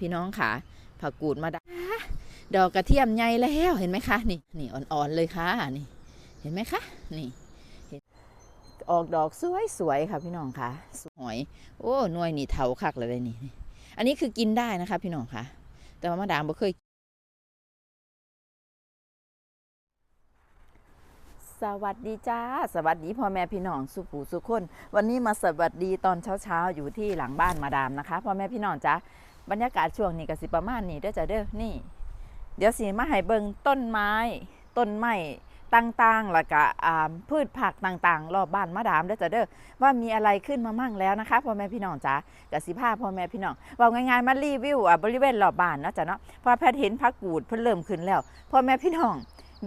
พี่น้องค่ะผักกูดมาดาดอกกระเทียมใหญ่แล้วเห็นไหมคะนี่นี่อ่อนๆเลยค่ะนี่ เห็นไหมคะนี่เห็นออกดอกสวยๆค่ะพี่น้องค่ะสวยโอ้หน่วยนี่เถาคักเลยนี่นี่ อันนี้คือกินได้นะคะ พี่น้องค่ะ แต่ว่ามาดามบ่เคยสวัสดีจ้า สวัสดีพ่อแม่พี่น้องสุปูสุขคน วันนี้มาสวัสดีตอนเช้าๆอยู่ที่หลังบ้านมาดามนะคะพ่อแม่พี่น้องจ้า บรรยากาศช่วงนี้ก็สิประมาณนี้เด้อจ้าเด้อนี่ เดี๋ยวสิมาให้เบิงต้นไม้ต้นไม้ต่างๆแล้วก็พืชผักต่างๆ รอบบ้านมาดามเด้อจ้าเด้อว่ามีอะไรขึ้นมามั่งแล้วนะคะพ่อแม่พี่น้องจ้ากสิภาพ่อแม่พี่น้องว่าง่ายๆมารีวิวอะบริเวณรอบบ้านเนาะจ้ะเนาะพอแพทย์เห็นผักกูดเพิ่นเริ่มขึ้นแล้วพ่อแม่พี่น้อง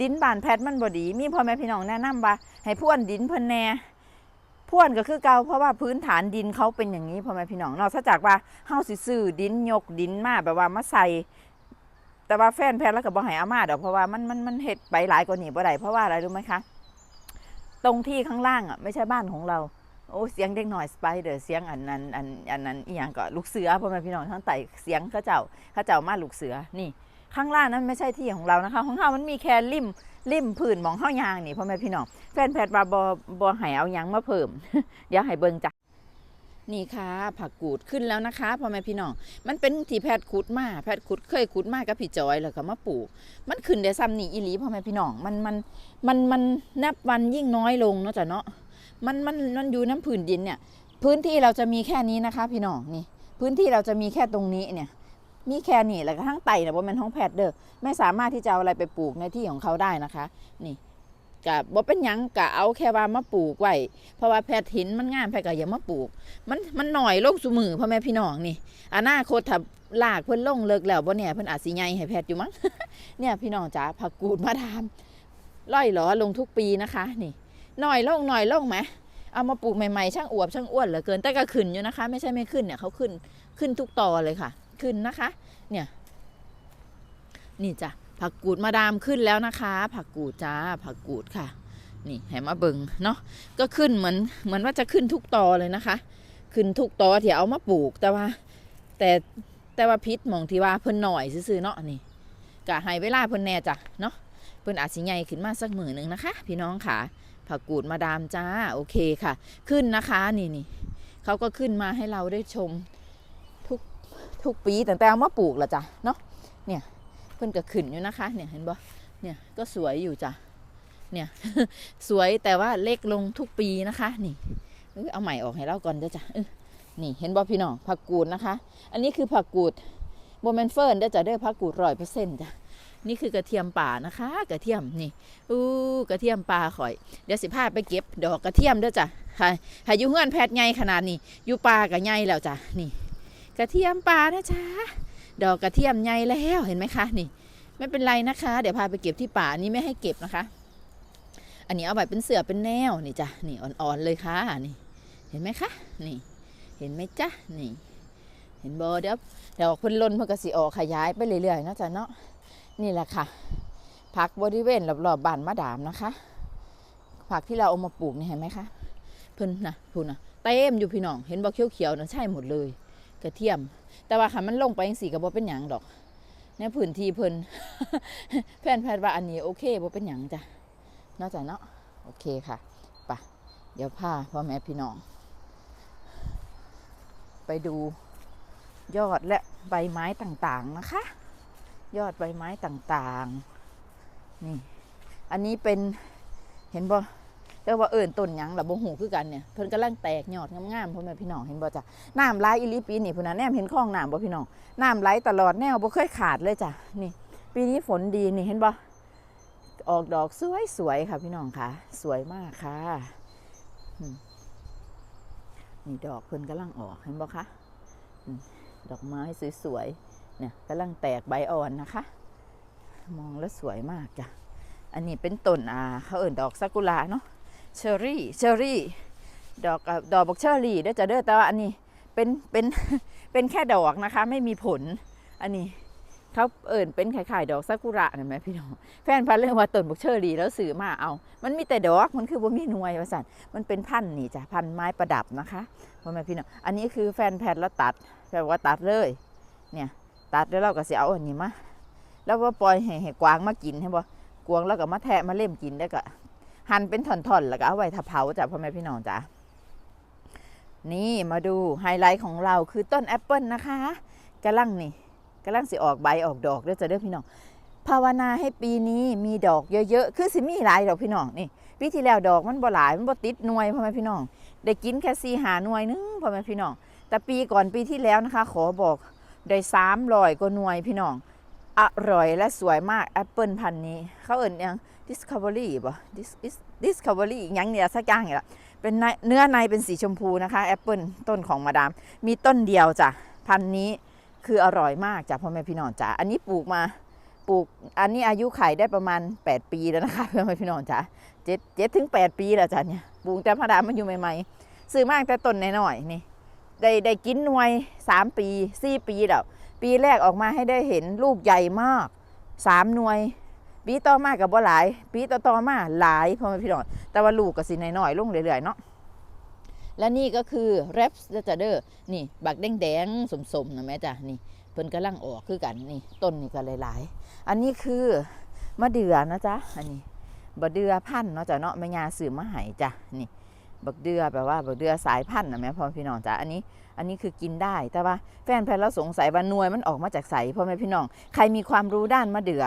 ดินบ้านแพทย์มันบ่ดี มีพ่อแม่พี่น้องแนะนำว่าให้พ่วนดินเพิ่นแหน่ พ่วนก็คือเกาเพราะว่าพื้นฐานดินเขาเป็นอย่างนี้พ่อแม่พี่น้องนอกจากว่าเฮาสิซื้อดินยกดินมาแบบว่ามาใส่แต่ว่าแฟนแพทย์แล้วก็บ่ให้อามาดอกเพราะว่ามันมันมันเฮ็ดไปหลายกว่านี้บ่ได้เพราะว่าอะไรรู้ไหมคะตรงที่ข้างล่างอะไม่ใช่บ้านของเราโอ้เสียงเด็กหน่อยสไปเดอร์เสียงอันนั้นอันอันนั้นอีหยังก็ลูกเสือพ่อแม่พี่น้องทั้งไต่เสียงเขาเจ้าเขาเจ้ามาลูกเสือนี่ ข้างล่างนั้นไม่ใช่ที่ของเรานะคะ ของเรามันมีแค่ริม ริมผืนมองเฮายางนี่พ่อแม่พี่น้องแฟนแพทย์ว่าบ่บ่ให้เอายังมาเพิ่ม เดี๋ยวให้เบิ่งจ้ะนี่ค่ะผักกูดขึ้นแล้วนะคะพ่อแม่พี่น้องมันเป็นที่แพทย์ขุดมาแพทย์ขุดเคยขุดมากับพี่จอยแล้วก็มาปลูก มันขึ้นได้ซ้ำนี่อีหลีพ่อแม่พี่น้องมันมันมันมันนับวันยิ่งน้อยลงเนาะจ้ะเนาะมันมันมันอยู่น้ำผืนดินเนี่ย พื้นที่เราจะมีแค่นี้นะคะ พี่น้องนี่ พื้นที่เราจะมีแค่ตรงนี้เนี่ย มีแค่นี้แล้วก็ทั้งไตเนี่ยบ่แม่นห้องแพทย์เด้อไม่สามารถที่จะเอาอะไรไปปลูกในที่ของเขาได้นะคะ นี่กะบ่เป็นยังกะเอาแค่ว่ามาปลูกไว้เพราะว่าแพทย์หินมันงามแพทย์ก็อย่ามาปลูก มันมันหน่อยลงสุมือพ่อแม่พี่น้องนี่อนาคตถ้าลากเพิ่นลงเลิกแล้วบ่เนี่ยเพิ่นอาจสิใหญ่ให้แพทย์อยู่มั้งเนี่ยพี่น้องจ๋าผักกูดมาดามล่อยหลอลงทุกปีนะคะ นี่หน่อยลงหน่อยลงไหมเอามาปลูกใหม่ๆช่างอวบช่างอ้วนเหลือเกินแต่ก็ขึ้นอยู่นะคะ ไม่ใช่ไม่ขึ้นเนี่ยเขาขึ้นขึ้นทุกตอเลยค่ะ ขึ้นนะคะ เนี่ย นี่จ้ะผักกูดมาดามขึ้นแล้วนะคะ ผักกูดจ้าผักกูดค่ะ นี่แหมาเบิงเนาะก็ขึ้นเหมือนเหมือนว่าจะขึ้นทุกตอเลยนะคะ ขึ้นทุกตอที่เอามาปลูกแต่ว่า แต่แต่ว่าพิษหมองที่ว่าเพิ่นหน่อยซื่อๆเนาะนี่กะให้เวลาเพิ่นแน่จ้ะเนาะเพิ่นอาจสิใหญ่ขึ้นมาสักหมือหนึ่งนะคะ พี่น้องค่ะ ผักกูดมาดามจ้าโอเคค่ะ ขึ้นนะคะนี่นี่เขาก็ขึ้นมาให้เราได้ชม ทุกปีแต่แต่เอามาปลูกละจ้ะเนาะเนี่ยเพิ่นก็ขึ้นอยู่นะคะ เนี่ยเห็นบ่เนี่ยก็สวยอยู่จ้ะเนี่ยสวยแต่ว่าเล็กลงทุกปีนะคะนี่เอ้ยเอาใหม่ออกให้เราก่อนเด้อจ้ะนี่เห็นบ่พี่น้องผักกูดนะคะ อันนี้คือผักกูดโบแมนเฟิร์นเด้อจ้ะเด้อผักกูดร้อยเปอร์เซ็นต์จ้ะนี่คือกระเทียมป่านะคะ กระเทียมนี่อู้กระเทียมป่าข่อย เดี๋ยวสิพาไปเก็บดอกกระเทียมเด้อจ้ะค่ะหาอยู่เฮือนแพทย์ใหญ่ขนาดนี้อยู่ป่าก็ใหญ่แล้วจ้ะนี่ กระเทียมป่านะจ๊ะดอกกระเทียมใหญ่แล้วเห็นไหมคะนี่ ไม่เป็นไรนะคะ เดี๋ยวพาไปเก็บที่ป่านี้ไม่ให้เก็บนะคะ อันนี้เอาไว้เป็นเสือเป็นแนวนี่จ้ะนี่อ่อนๆเลยค่ะนี่ เห็นไหมคะนี่ เห็นไหมจ๊ะนี่ เห็นบอเดี๋ยวเดี๋ยวเพิ่นล้นเพิ่นก็สิออกขยายไปเรื่อยๆเนาะจ้ะเนาะนี่แหละค่ะผักบริเวณรอบๆบ้านมะดามนะคะผักที่เราเอามาปลูกนี่เห็นไหมคะเพิ่นนะพูนนะเต็มอยู่พี่น้องเห็นบ่เขียวๆนะใช่หมดเลย กระเทียม แต่ว่าค่ะมันลงไปจังสีก็บ่เป็นหยังดอกในพื้นทีเพิ่นแฟนแพทย์ว่าอันนี้โอเคบ่เป็นหยังจ้ะนอกจากเนาะโอเคค่ะปะเดี๋ยวพาพ่อแม่พี่น้อง ไปดูยอดและใบไม้ต่างๆนะคะ ยอดใบไม้ต่างๆนี่อันนี้เป็นเห็นบ่ แต่ว่าเอิญต้นหยังล่ะบ่หูคือกันเนี่ยเพิ่นกำลังแตกยอดงามๆพ่อแม่พี่น้องเห็นบ่จ้ะน้ำไหลอีหลีปีนี่พุ่นน่ะแนมเห็นคลองน้ำบ่พี่น้องน้ำไหลตลอดแนวบ่เคยขาดเลยจ้ะนี่ ปีนี้ฝนดีนี่เห็นบ่ออกดอกสวยๆค่ะพี่น้องค่ะสวยมากค่ะนี่ดอกเพิ่นกำลังออกเห็นบ่คะดอกไม้สวยๆเนี่ยกำลังแตกใบอ่อนนะคะ มองแล้วสวยมากจ้ะอันนี้เป็นต้นอ่าเขาเอิ่นดอกซากุระเนาะ เชอรี่เชอรี่ดอกดอกบอกเชอรี่เด้อจะเด้อแต่ว่าอันนี้เป็นเป็นเป็นแค่ดอกนะคะ ไม่มีผลอันนี้เขาเอิ่นเป็นคล้ายๆดอกซากุระเห็นไหมพี่น้องแฟนพันเรื่องว่าต้นบอกเชอรี่แล้วสื่อมาเอา มันมีแต่ดอกมันคือว่ามีหน่วยว่าสันมันเป็นพันธุ์นี่จ้ะพันธุ์ไม้ประดับนะคะพ่อแม่พี่น้องอันนี้คือแฟนแพทแล้วตัดแปลว่าตัดเลย เนี่ยตัดแล้วเราก็สิเอาอันนี้มาแล้วก็ปล่อยให้กวางมากินให้บ่กวางแล้วก็มาแทะมาเล่มกินแล้วก็ หั่นเป็นท่อนๆแล้วก็เอาไว้ถ้าเผาจ้ะพ่อแม่พี่น้องจ้ะนี่มาดูไฮไลท์ของเราคือต้นแอปเปิลนะคะกำลังนี่กำลังสิออกใบออกดอกเด้อจ้ะเด้อพี่น้องภาวนาให้ปีนี้มีดอกเยอะๆ คือสิมีหลายดอกพี่น้องนี่ปีที่แล้วดอกมันบ่หลายมันบ่ติดหน่วยพ่อแม่พี่น้อง ได้กินแค่สี่หาหน่วยนึงพ่อแม่พี่น้อง แต่ปีก่อนปีที่แล้วนะคะ ขอบอกได้สามร้อยกว่าหน่วยพี่น้อง อร่อยและสวยมากแอปเปิลพันธุ์นี้ เขาเอ่นยัง discovery ป่ะ Dis Dis- discovery อหยังเนี่ยสักอย่างเนี่ยเป็นเนื้อในเป็นสีชมพูนะคะแอปเปิลต้นของมาดาม มีต้นเดียวจ้ะพันธุ์นี้คืออร่อยมากจ้ะพ่อแม่พี่น้องจ้ะอันนี้ปลูกมาปลูกอันนี้อายุไขได้ประมาณ 8 ปีแล้วนะคะพ่อนพี่น้องจ๋าเจ็ดเจ็ดถึง 8 ปีแล้วจ้ะเนี่ยปลูกแต่พระดามันอยู่ใหม่ๆซื้อมากแต่ต้นน้อยๆนี่ได้ได้กินหน่วย 3 ปี 4 ปีแล้ว ปีแรกออกมาให้ได้เห็นลูกใหญ่มาก3หน่วย ปีต่อมากับบ่หลาย ปีต่อต่อมาหลายพ่อแม่พี่น้องแต่ว่าลูกก็สิน้อยๆลงเรื่อยๆเนาะและนี่ก็คือแรปส์จ้ะเด้อนี่ บักแดงๆสมๆนะแม่จ้ะนี่เพิ่นกำลังออกคือกันนี่ต้นนี่ก็หลายๆ อันนี้คือมะเดื่อนะจ๊ะอันนี้บะเดือพันเนาะจ้ะเนาะแม่ยาซื้อมาให้จ้ะนี่ บักเดือแปลว่าบักเดือสายพันธุ์นะแม่พ่อพี่น้องจ้ะอันนี้อันนี้คือกินได้ แต่ว่าแฟนแพนเราสงสัยว่าหน่วยมันออกมาจากใสพ่อแม่พี่น้องใครมีความรู้ด้านมะเดือ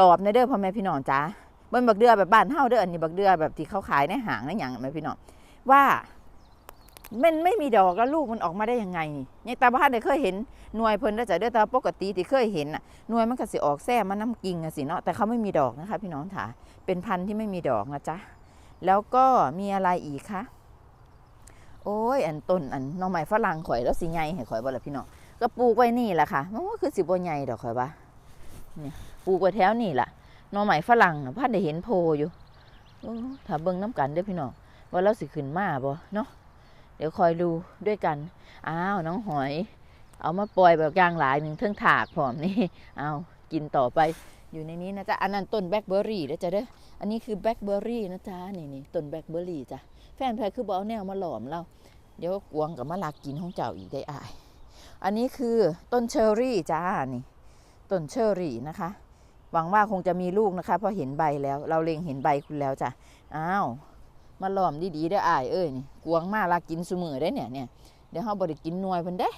ตอบในเด้อพ่อแม่พี่น้องจ้ะบนบักเดือแบบบ้านเฮาเด้ออันนี้บักเดือแบบที่เขาขายในห้างในหยังแม่พี่น้องว่ามันไม่มีดอกแล้วลูกมันออกมาได้ยังไงนี่ยังตาบ้านได้เคยเห็นหน่วยเพิ่นได้อจ้ะเด้อแต่ว่าปกติที่เคยเห็นน่ะหน่วยมันก็สิออกแซ่มาน้ำกิ่งอะสิเนาะแต่เขาไม่มีดอกนะคะ พี่น้องถาเป็นพันธุ์ที่ไม่มีดอกนะจ๊ะ แล้วก็มีอะไรอีกคะโอ้ยอันต้นอันน้องใหม่ฝรั่งข่อยแล้วสิใหญ่ให้ข่อยบ่ล่ะพี่น้องก็ปลูกไว้นี่แหละค่ะมันก็คือสิบ่ใหญ่ดอกข่อยว่าเนี่ยปลูกไว้แถวนี่แหละน้องใหม่ฝรั่งพันได้เห็นโพอยู่ถ้าเบิ่งน้ำกันเด้อพี่น้องว่าเราสิขึ้นมาบ่เนาะเดี๋ยวคอยดูด้วยกันอ้าวน้องหอย เอามาปล่อยแบบยางหลายหนึ่งเทิงถากพร้อมนี่เอากินต่อไป อยู่ในนี้นะจ๊ะอันนั้นต้นแบล็คเบอร์รี่นะจ๊ะเด้ออันนี้คือแบล็คเบอร์รี่นะจ๊ะนี่นี่ต้นแบล็คเบอร์รี่จ้ะแฟนแพรคือบอกเอาแนวมาหลอมเราเดี๋ยวกวงกับมาลากกินของเจ้าอีกได้อาย อันนี้คือต้นเชอร์รี่จ้านี่ต้นเชอร์รี่นะคะ หวังว่าคงจะมีลูกนะคะเพราะเห็นใบแล้ว เราเล็งเห็นใบคุณแล้วจ้ะอ้าวมาหลอมดีๆได้อายเอ้ยนี่กวงมาลากกินสมือได้เนี่ยเนี่ยเดี๋ยวเราบริกินนวยเพิ่นได้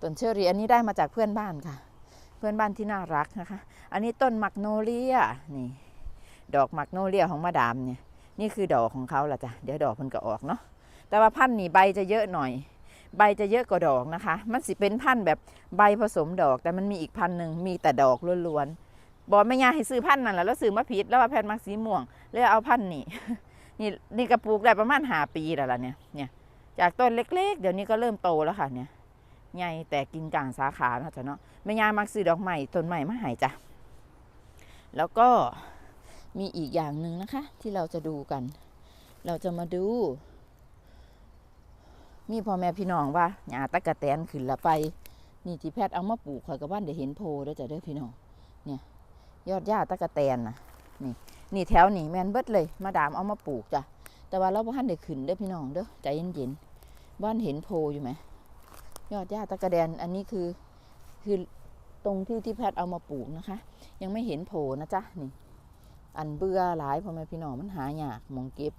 ต้นเชอรี่อันนี้ได้มาจากเพื่อนบ้านค่ะ พื่อนบ้านที่น่ารักนะคะ อันนี้ต้นมักโนเลียนี่ ดอกมักโนเลียของมาดามเนี่ย นี่คือดอกของเขาละจ้ะ เดี๋ยวดอกเพิ่นก็ออกเนาะ แต่ว่าพันธุ์นี่ใบจะเยอะหน่อย ใบจะเยอะกว่าดอกนะคะ มันสิเป็นพันธุ์แบบใบผสมดอก แต่มันมีอีกพันธุ์หนึ่งมีแต่ดอกล้วนๆ บอกไม่ยาให้ซื้อพันธุ์นั่นแหละแล้วซื้อมาผิดแล้วว่าแพนมักสีม่วงเลยเอาพันธุ์นี่นี่นี่กระปลูกได้ประมาณหาปีแล้วล่ะเนี่ย เนี่ย จากต้นเล็ก ๆ เดี๋ยวนี้ก็เริ่มโตแล้วค่ะเนี่ย ใหญ่แต่กินกลางสาขาเนาะจ้ะเนาะแม่ยามักซื้อดอกใหม่ต้นใหม่มาหายจ้ะแล้วก็มีอีกอย่างหนึ่งนะคะ ที่เราจะดูกัน เราจะมาดู มีพ่อแม่พี่น้องว่าหญ้าตะกะแตนขึ้นละไป นี่ที่แพทย์เอามาปลูกข่อยกับบ้านเดี๋ยวเห็นโพเด้อจ้ะเด้พี่น้องเนี่ยยอดหญ้าตะกะแตนนะนี่นี่แถวนี่แมนเบิดเลย มาดามเอามาปลูกจ้ะแต่ว่าเราบ้านได้ขึ้นเด้อพี่น้องเด้อใจเย็นๆบ้านเห็นโพอยู่ไหม ยอดหญ้าตะกะแดนอันนี้คือคือตรงที่ที่แพทย์เอามาปลูกนะคะ ยังไม่เห็นโพนะจ๊ะนี่ อันเบื่อหลายพ่อแม่พี่น้องมันหายากมองเก็บ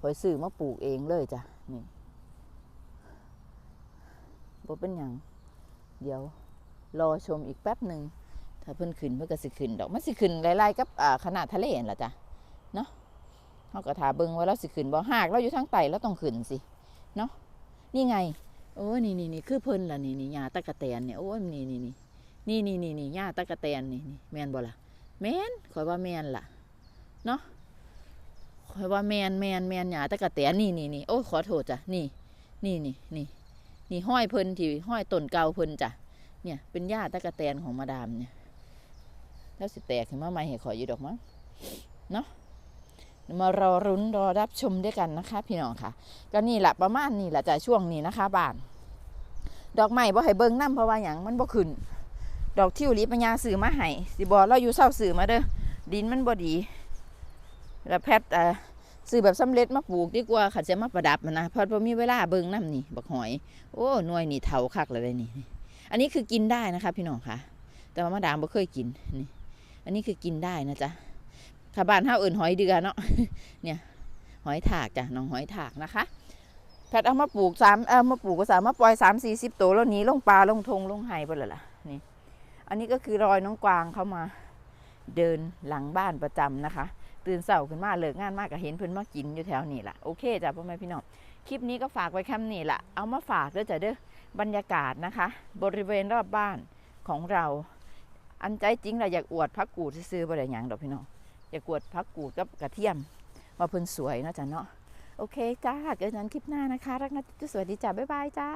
หอยซื้อมาปลูกเองเลยจ้ะนี่บ่เป็นอย่างเดี๋ยวรอชมอีกแป๊บหนึ่งถ้าเพิ่นขึ้นเพิ่นก็สิขึ้นดอกมันสิขึ้นไล่ๆกับขนาดทะเลนล่ะจ้ะเนาะเขาก็ถาเบิ่งว่าเราสิขึ้นบ่หากเราอยู่ทางไต่เราต้องขึ้นสิเนาะนี่ไง โอ้นี่นี่นี่คือเพิ่นล่ะนี่นี่หญ้าตะกะแตนเนี่ยโอ้นี่นี่นี่นี่นี่นี่นี่หญ้าตะกะแตนนี่นี่แมนบ่ล่ะแมนข่อยว่าแมนล่ะเนาะข่อยว่าแมนแมนแมนหญ้าตะกะแตนนี่นี่นี่โอ้ขอโทษจ้ะนี่ นี่นี่นี่นี่ห้อยเพิ่นที่ห้อยต้นเก่าเพิ่นจ้ะเนี่ยเป็นหญ้าตะกะแตนของมาดามเนี่ยแล้วสิแตกขึ้นมาใหม่ให้ข่อยอยู่ดอกมั้งเนอะ มารอรุ้นรอรับชมด้วยกันนะคะ พี่น้องค่ะ ก็นี่แหละประมาณนี้แหละจะช่วงนี้นะคะบ้าน ดอกไม้บ่ให้เบิ่งน้ำเพราะว่าหยังมันบ่ขึ้น ดอกทิวลิปปัญญาซื้อมาให้สิบ่เราอยู่เศร้าซื้อมาเด้อดินมันบ่ดี แล้วแพทย์อ่อซื้อแบบสำเร็จมาปลูกดีกว่าขัดจะมาประดับมันนะเพราะมีเวลาเบิ่งน้ำนี่บักหอย โอ้หน่วยนี่เถาคักเลยนี่ อันนี้คือกินได้นะคะ พี่น้องค่ะ แต่ว่ามาดามบ่เคยกินนี่ อันนี้คือกินได้นะจ๊ะ ถ้าบ้านเฮาอื่นหอยเดือเนาะเนี่ยหอยถากจ้ะน้องหอยถากนะคะแพทเอามาปลูกสามเอามาปลูกก็สามารถปล่อยสามสี่สิบตัวแล้วหนี้ลงปลาลงทงลงไห้ไปเลยล่ะนี่อันนี้ก็คือรอยน้องกวางเข้ามาเดินหลังบ้านประจำนะคะ ตื่นเสาขึ้นมาเลิกงานมากก็เห็นเพิ่นมากินอยู่แถวนี้ล่ะโอเคจ้ะพ่อแม่พี่น้องคลิปนี้ก็ฝากไว้แค่นี้ล่ะเอามาฝากเด้อจ้ะเด้อบรรยากาศนะคะ บริเวณรอบบ้านของเรา อันใจจริงเราอยากอวดพักกูดซื้อๆบ่ได้หยังดอกพี่น้อง อยากวดพักกูดกับกระเทียมว่าเพิ่นสวยเนาะจ้ะเนาะโอเคจ้าเกิดนั้นคลิปหน้านะคะ รักนะจุ๊สวัสดีจ้าบ๊ายบายจ้า